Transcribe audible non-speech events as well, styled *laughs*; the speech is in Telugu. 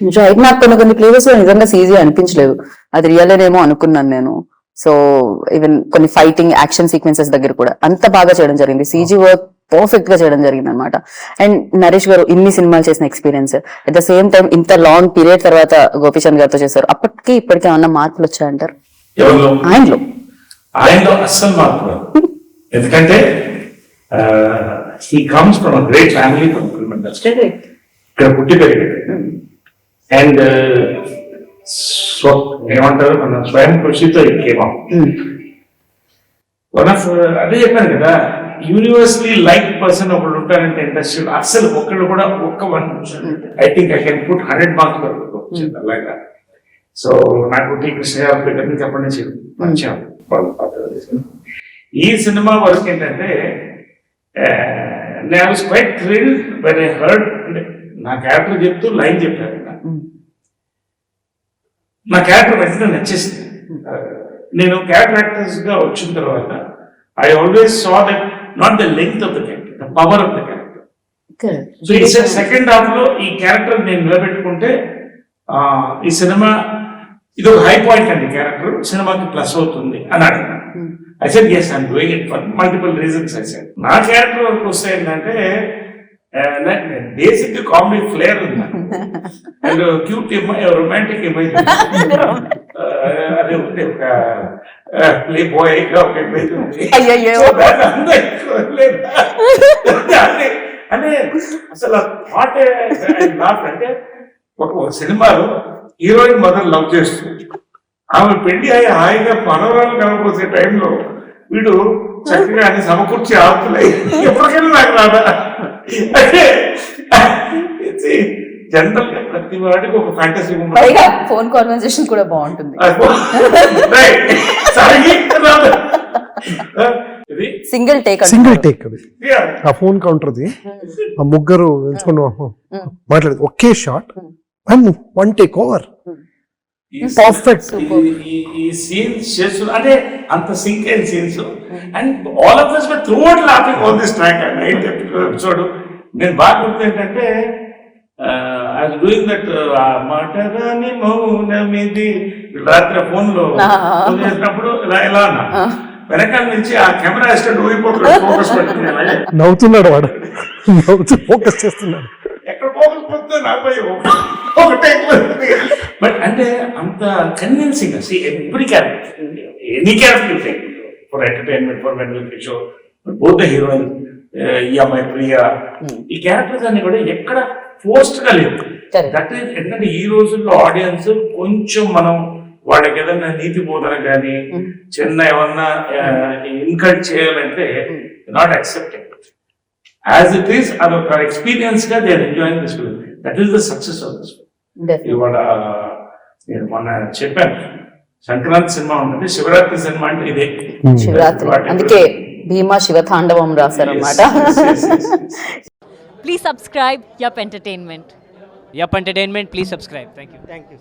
రైట్ నాకు కొన్ని కొన్ని ప్లేసెస్లో నిజంగా సీజీ అనిపించలేదు. అది రియల్ ఏమో అనుకున్నాను నేను. సో ఈవెన్ కొన్ని ఫైటింగ్ యాక్షన్ సీక్వెన్సెస్ దగ్గర కూడా అంత బాగా చేయడం జరిగింది. సీజీ వర్క్ పర్ఫెక్ట్గా చేయడం జరిగింది అనమాట అండ్ నరేష్ గారు ఇన్ని సినిమాలు చేసిన experience at the same time ఇంత లాంగ్ పీరియడ్ తర్వాత గోపీచంద్ గారితో చేశారు. అప్పటికి ఇప్పటికి ఏమన్నా మార్పులు వచ్చాయంటారు ఆయనలో. ఆయనలో అస్సలు మార్పు. *laughs* ఎందుకంటే he comes from great family ఇక్కడ పుట్టి పెరిగాడు. అండ్ స్వ ఏమంటారు? మన స్వయం కృషితో వన్ ఆఫ్ అదే చెప్పాను కదా యూనివర్సలీ లైక్ పర్సన్ ఒకడు ఉంటారంటే ఇండస్ట్రీ అసలు ఒక్కడు కూడా ఒక్క one I think I can put hundred marks అలాగా. సో నాకు టీ కృష్ణ గారి దగ్గర నుంచి అప్పటి నుంచి చేసిన. ఈ సినిమా వరకు ఏంటంటే నేను was quite thrill when I heard నా క్యారెక్టర్ చెప్తూ లైన్ చెప్పారు. నా క్యారెక్టర్ వెంటనే నచ్చేసింది. నేను క్యారెక్టర్ యాక్టర్స్గా వచ్చిన తర్వాత I always saw that not the length of the character the power of the character so ఈ సెకండ్ హాఫ్లో ఈ క్యారెక్టర్ నేను నిలబెట్టుకుంటే ఈ సినిమా ఇది ఒక హై పాయింట్ అండి క్యారెక్టర్ సినిమాకి ప్లస్ అవుతుంది అని అడిగిన. I said yes I'm doing it for multiple reasons I said నా క్యారెక్టర్ వరకు వస్తే ఏంటంటే బేసిక్ కామెడీ ఫ్లేర్ ఉంది. అండ్ క్యూట్ రొమాంటిక్ ఇమేజ్ అదే ఉంది ఒక ప్లే బాయ్ ఒక. అంటే అసలు థాట్ అంటే ఒక సినిమాలో హీరోయిన్ మదర్ లవ్ చేస్తుంది. ఆమె పెళ్ళి అయ్యి హాయిగా మనవరాలు కనబోసే టైంలో వీడు చక్కగా అన్ని సమకూర్చి ఆపుతున్నాయి ఎప్పటికైనా నాకు రాదా? అంటే జనరల్గా ప్రతి వాడికి ఒక ఫ్యాంటసీ పైగా ఫోన్ కాన్వర్సేషన్ కూడా బాగుంటుంది. సింగిల్ టేక్ సింగిల్ టేక్ అది. ఆ ఫోన్ కౌంటర్ది ఆ ముగ్గురు ఎంచుకుని మాట్లాడేది. ఒకే shot and one take over Perfect. ఈ- సీన్స్ చేస్తు అంటే అంత సింక్ అయిన scenes and all of this throughout laughing on this track night episode నేను బాగా గుర్తు ఏంటంటే I doing that Maatarani Mounamidi. రాత్రి ఫోన్లో *laughs* ఫోన్ చేసినప్పుడు ఇలా ఇలా అన్నా. వెనకాల నుంచి ఆ కెమెరా అసిస్టెంట్ ఊగిపోతున్నాడు ఫోకస్ పెట్టుకుని *laughs* నవ్వుతున్నాడు వాడు. నవ్వుతూ ఫోకస్ చేస్తున్నాడు. ఎక్కడ ఫోకస్ పోతుంది నాపై ఒకటే బట్ అంటే అంత convincing see every character any character take for entertainment for medal show both the heroine ఈ అమ్మాయి ప్రియ ఈ క్యారెక్టర్స్ అన్ని కూడా ఎక్కడ పోస్ట్గా లేవు. దట్ ఈస్ ఎందుకంటే ఈ రోజుల్లో ఆడియన్స్ కొంచెం మనం వాళ్ళకి ఏదైనా నీతి బోధన కానీ చిన్న ఏమన్నా ఇన్కట్ చేయాలంటే not accepted as it is అదొక ఎక్స్పీరియన్స్గా they enjoying this film that is the success of this ఇవాళ నేను మొన్న చెప్పాను. సంక్రాంతి సినిమా ఉంటుంది శివరాత్రి సినిమా అంటే ఇదే. Hmm. శివరాత్రి. అందుకే భీమా శివ తాండవం రాశారు అన్నమాట please subscribe yup entertainment yup entertainment please subscribe thank you